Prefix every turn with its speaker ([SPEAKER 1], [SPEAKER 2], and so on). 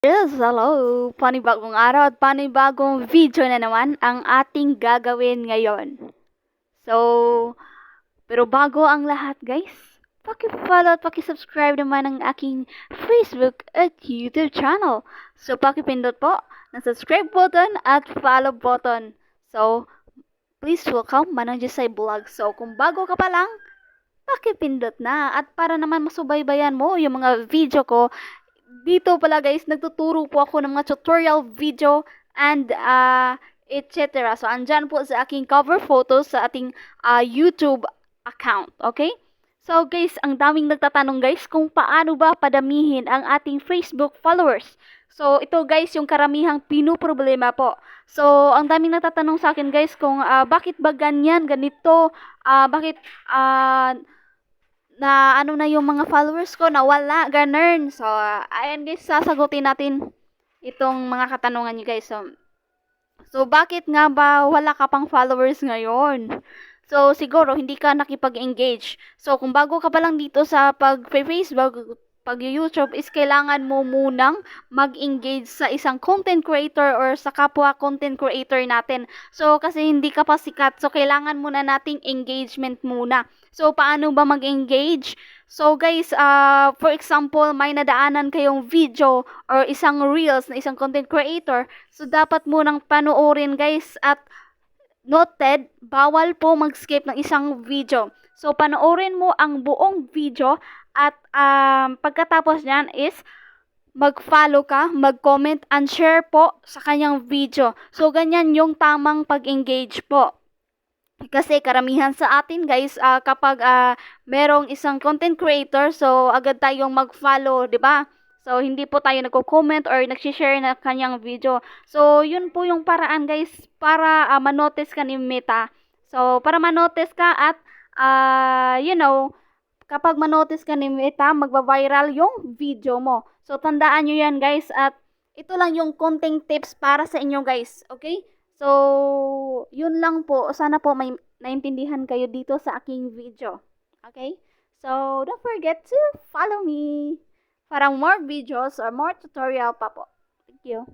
[SPEAKER 1] Yes, hello! Panibagong araw at panibagong video na naman ang ating gagawin ngayon. So, pero bago ang lahat guys, paki-follow at paki-subscribe naman ang aking Facebook at YouTube channel. So, paki-pindot po ng subscribe button at follow button. So, please welcome Manang Josay Vlog. So, kung bago ka pa lang, pakipindot na. At para naman masubaybayan mo yung mga video ko, dito pala guys, nagtuturo po ako ng mga tutorial video and uh, etc. So, andyan po sa aking cover photos sa ating uh, YouTube account. Okay? So guys, ang daming nagtatanong guys kung paano ba padamihin ang ating Facebook followers. So ito guys yung karamihang pinoproblema po. So ang daming nagtatanong sa akin guys kung uh, bakit ba ganyan, ganito, uh, bakit uh, na ano na yung mga followers ko nawala, ganun. So, ayan guys, sasagutin natin itong mga katanungan niyo guys. So, so bakit nga ba wala ka pang followers ngayon? So, siguro hindi ka nakipag-engage. So, kung bago ka pa lang dito sa pag-Facebook, pag-YouTube is kailangan mo munang mag-engage sa isang content creator or sa kapwa content creator natin. So, kasi hindi ka pa sikat. So, kailangan muna nating engagement muna. So, paano ba mag-engage? So, guys, uh, for example, may nadaanan kayong video or isang reels na isang content creator. So, dapat munang panoorin, guys, at noted, bawal po mag-skip ng isang video. So, panoorin mo ang buong video at um, pagkatapos niyan is mag-follow ka, mag-comment and share po sa kanyang video. So, ganyan yung tamang pag-engage po. Kasi karamihan sa atin guys, uh, kapag uh, merong isang content creator, so agad tayong mag-follow, 'di ba? So hindi po tayo nagko-comment or nag-share na kanyang video. So yun po yung paraan guys para uh, manotice ka ni Meta. So para manotice ka at uh, you know, kapag manotice ka ni Meta, magba-viral yung video mo. So, tandaan nyo yan guys at ito lang yung konting tips para sa inyo guys. Okay? So, yun lang po. Sana po may naintindihan kayo dito sa aking video. Okay? So, don't forget to follow me para more videos or more tutorial pa po. Thank you.